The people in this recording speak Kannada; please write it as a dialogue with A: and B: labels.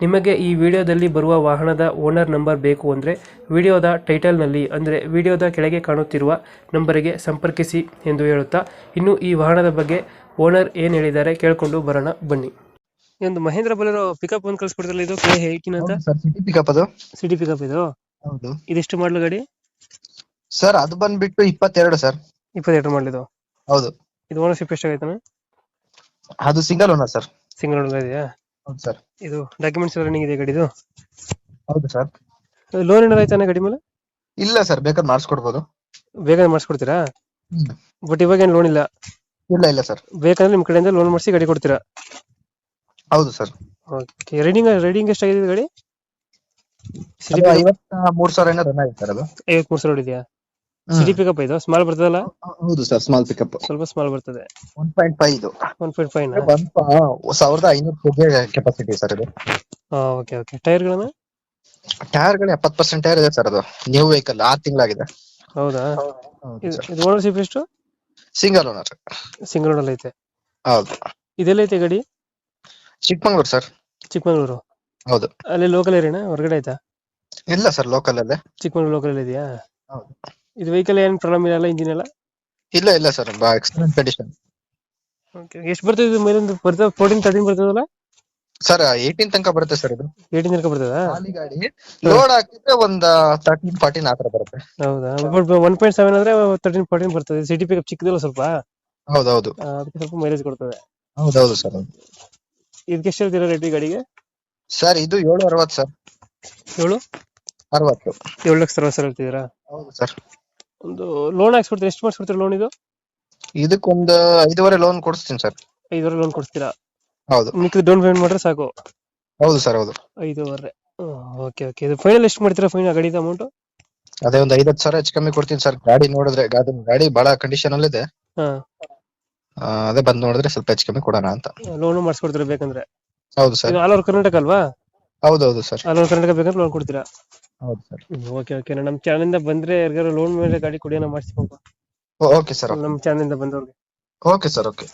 A: ನಿಮಗೆ ಈ ವಿಡಿಯೋದಲ್ಲಿ ಬರುವ ವಾಹನದ ಓನರ್ ನಂಬರ್ ಬೇಕು ಅಂದರೆ ವಿಡಿಯೋದ ಟೈಟಲ್ನಲ್ಲಿ ಅಂದರೆ ವಿಡಿಯೋದ ಕೆಳಗೆ ಕಾಣುತ್ತಿರುವ ನಂಬರಿಗೆ ಸಂಪರ್ಕಿಸಿ ಎಂದು ಹೇಳುತ್ತಾ ಇನ್ನು ಈ ವಾಹನದ ಬಗ್ಗೆ ಓನರ್ ಏನು ಹೇಳಿದ್ದಾರೆ ಕೇಳಿಕೊಂಡು ಬರೋಣ ಬನ್ನಿ. ಒಂದು ಮಹೇಂದ್ರ ಬಲರೋ ಪಿಕಪ್ ಒಂದು ಕಳಿಸ್ಬಿಡ್ತಾರೆ ಇದು ಕೆ ಏಯ್ಟೀನ್ ಅಂತ?
B: ಸರ್ ಸಿಟಿ ಪಿಕಪ್ ಅದು.
A: ಸಿಟಿ ಪಿಕಪ್ ಇದು?
B: ಹೌದು.
A: ಇದೆಷ್ಟು ಮಾಡಲು ಗಾಡಿ?
B: ಸರ್ ಅದು ಬಂದ್ಬಿಟ್ಟು ಇಪ್ಪತ್ತೆರಡು ಸರ್.
A: ಇಪ್ಪತ್ತೆರಡು ಮಾಡಲಿದು
B: ಹೌದು.
A: ಇದು ಓನರ್ಶಿಪ್ ಎಷ್ಟಾಗೈತಾನೆ
B: ಅದು single owner sir.
A: Single owner ಇದೆಯಾ
B: ಹೌದು ಸರ್.
A: ಇದು ಡಾಕ್ಯುಮೆಂಟ್ಸ್ ಎಲ್ಲ ರನ್ನಿಂಗ್ ಇದೆ? ಗಾಡಿದು
B: ಹೌದು ಸರ್.
A: ಲೋನ್ ಏನಾರು ಆಯ್ತಾನೆ ಗಾಡಿ ಮೇಲೆ?
B: ಇಲ್ಲ ಸರ್ ಬೇಕಾದ್ರೆ ಮಾಡಿಸ್ಕೊಡ್ಬೋದು.
A: ಬೇಗ ಮಾಡಿಸ್ಕೊಡ್ತೀರಾ?
B: ಹ್ಮ್.
A: ಬಟ್ ಇವಾಗ ಏನು ಲೋನ್ ಇಲ್ಲ?
B: ಇಲ್ಲ ಇಲ್ಲ ಸರ್.
A: ಬೇಕಂದ್ರೆ ನಿಮ್ಮ ಕಡೆಯಿಂದ ಲೋನ್ ಮಾಡಿಸಿ ಗಾಡಿ ಕೊಡ್ತೀರಾ?
B: ಹೌದು ಸರ್.
A: ಓಕೆ ರೈಡಿಂಗ್ ರೈಡಿಂಗ್ ಎಷ್ಟಾಗಿದೆ ಗಾಡಿ? ಸಿಟಿ
B: ಐವತ್ತ ಮೂರ್ ಸಾವಿರ ಏನೋ ರನ್ ಆಗಿದೆ ಸರ್ ಅದು?
A: ಐವತ್ಮೂರು ಸಾವಿರ ಇದೆಯಾ. ಸಿಟಿ ಪಿಕಪ್ ಇದು? ಸ್ಮಾಲ್ ಬರ್ತದಲ್ಲ?
B: ಹೌದು ಸರ್ ಸ್ಮಾಲ್ ಪಿಕಪ್
A: ಸ್ವಲ್ಪ ಸ್ಮಾಲ್ ಬರ್ತದೆ.
B: ಒನ್ ಪಾಯಿಂಟ್ ಫೈವ್ ಇದು.
A: ಒನ್ ಪಾಯಿಂಟ್ ಫೈವ್
B: ಸಾವಿರದ ಐನೂರು ಕೆಜಿ ಕೆಪಾಸಿಟಿ ಸರ್ ಇದು.
A: ಓಕೆ ಓಕೆ ಟೈರ್ಗಳನ್ನ
B: ಟೈರ್ಗಳು ಎಪ್ಪತ್ ಪರ್ಸೆಂಟ್ ಟೈರ್ ಇದೆ ಸರ್ ಅದು. ನ್ಯೂ ವೆಹಿಕಲ್ ಆರ್ ತಿಂಗಳಾಗಿದೆ.
A: ಹೌದಾ? ಇದು ಇದು ಓನರ್ಶಿಪ್ ಎಷ್ಟು?
B: ಸಿಂಗಲ್ ಓನರ್
A: ಸಿಂಗಲ್ ಓನರ್ ಐತೆ.
B: ಹೌದು.
A: ಇದೆಲ್ಲ ಐತೆ ಗಾಡಿ?
B: ಚಿಕ್ಕಮಂಗ್ಳೂರ್ ಸರ್
A: ಚಿಕ್ಕಮಂಗ್ಳೂರು?
B: ಹೌದು.
A: ಅಲ್ಲಿ ಲೋಕಲ್ ಏರಿಯಾನ? ಹೊರಗಡೆ ಆಯ್ತಾ?
B: ಇಲ್ಲ ಸರ್ ಲೋಕಲ್ ಅಲ್ಲೇ.
A: ಚಿಕ್ಕಮಂಗ್ಳೂರು ಲೋಕಲ್ ಇದೆಯಾ?
B: ಹೌದು.
A: ಇದು ವೆಹಿಕಲ್ ಏನು ಪ್ರಾಬ್ಲಮ್ ಇರಲ್ಲ ಇಂಜಿನ್ ಎಲ್ಲ?
B: ಇಲ್ಲ ಇಲ್ಲ ಸರ್ ಎಕ್ಸಲೆಂಟ್ ಕಂಡೀಷನ್
A: ಓಕೆ ಎಷ್ಟು ಬರ್ತದೆ ಇದು ಮೈಲೇಜ್ ಬರ್ತದೆ? ಫೋರ್ಟೀನ್ ತರ್ಟೀನ್ ಬರ್ತದಲ್ಲ?
B: ಸರ್ ಏಯ್ಟೀನ್ ತನಕ ಬರುತ್ತೆ ಸರ್ ಇದು.
A: ಏಯ್ಟೀನ್ ತನಕ ಬರ್ತದಾ?
B: ಖಾಲಿ ಗಾಡಿ. ಲೋಡ್ ಹಾಕಿದ್ರೆ ಒಂದ್ ತರ್ಟೀನ್ ಫಾರ್ಟೀನ್ ಆತರ ಬರುತ್ತೆ.
A: ಹೌದಾ? ಬಟ್ ಒನ್ ಪಾಯಿಂಟ್ ಸೆವೆನ್ ಅಂದ್ರೆ ತರ್ಟೀನ್ ಫೋರ್ಟೀನ್ ಬರ್ತದೆ. ಸಿಟಿ ಪಿಕಪ್ ಚಿಕ್ಕದಲ್ಲ ಸ್ವಲ್ಪ?
B: ಹೌದೌದು.
A: ಹೌದು ಅದಕ್ಕೆ ಸ್ವಲ್ಪ ಮೈಲೇಜ್ ಕೊಡ್ತದೆ.
B: ಹೌದೌದು ಸರ್
A: ಇದಕ್ಕೆ ಎಷ್ಟು ಹೇಳ್ತೀರಾ ರೇಟ್ ಈ ಗಾಡಿಗೆ?
B: ಸರ್ ಇದು ಏಳು ಅರವತ್ತು ಸರ್
A: ಏಳು?
B: ಅರವತ್ತು.
A: ಏಳು ಲಕ್ಷ ಅರವತ್ತು ಸರ್ ಹೇಳ್ತಿದ್ದೀರಾ?
B: ಹೌದು ಸರ್
A: ಒಂದು ಲೋನ್ ಹಾಕ್ಸ್ಕೊಡ್ತೀರಾ? ಎಷ್ಟು ಮಾಡಿಸ್ಕೊಡ್ತೀರಾ ಲೋನ್ ಇದು?
B: ಇದಕ್ಕೊಂದು ಐದುವರೆ ಲೋನ್ ಕೊಡ್ಸ್ತೀನಿ ಸರ್
A: ಐದುವರೆ ಲೋನ್ ಕೊಡ್ತೀರಾ
B: ಹೌದು.
A: ಮಿಕ್ಕಿದ ಡೌನ್ ಪೇಮೆಂಟ್ ಮಾಡಿದ್ರೆ ಸಾಕು.
B: ಹೌದು ಸರ್ ಹೌದು.
A: ಐದುವರೆ. ಓಕೆ ಓಕೆ ಇದು ಫೈನಲ್ ಎಷ್ಟು ಮಾಡ್ತೀರಾ ಫೈನಲ್ ಗಾಡಿದ ಅಮೌಂಟ್
B: ಅದೇ ಒಂದು ಐವತ್ತು ಸಾವಿರ ಹೆಚ್ಚು ಕಮ್ಮಿ ಕೊಡ್ತೀನಿ ಸರ್ ಗಾಡಿ ನೋಡಿದ್ರೆ ಗಾಡಿ ಗಾಡಿ ಬಹಳ ಕಂಡೀಷನ್ ಅಲ್ಲಿ ಇದೆ
A: ಹಾ.
B: ಆ, ಅದೇ ಬಂದು ನೋಡಿದ್ರೆ ಸ್ವಲ್ಪ ಹೆಚ್ಚು ಕಮ್ಮಿ ಕೊಡೋಣ ಅಂತ.
A: ಲೋನ್ ಮಾಡಿಸ್ಕೊಡ್ತೀರಾ ಬೇಕಂದ್ರೆ?
B: ಹೌದು ಸರ್
A: ಇದು ಆಲ್ ಓವರ್ ಕರ್ನಾಟಕ ಅಲ್ವಾ?
B: ಹೌದು ಹೌದು ಸರ್
A: ಆಲ್ ಓವರ್ ಕರ್ನಾಟಕ ಬೇಕಂದ್ರೆ ಲೋನ್ ಕೊಡ್ತೀರಾ?
B: ಹೌದು ಸರ್.
A: ಓಕೆ ಓಕೆ ನಮ್ಮ ಇಂದ ಬಂದ್ರೆ ಯಾರಿಗಾರು ಲೋನ್ ಮೇಲೆ ಗಾಡಿ ಕೊಡಿ ಮಾಡಿಸ್ಬೇಕು
B: ಓಕೆ ಸರ್
A: ನಮ್ಮ ಚಾನಲಿಂದ ಬಂದವ್ರಿಗೆ.
B: Okay sir okay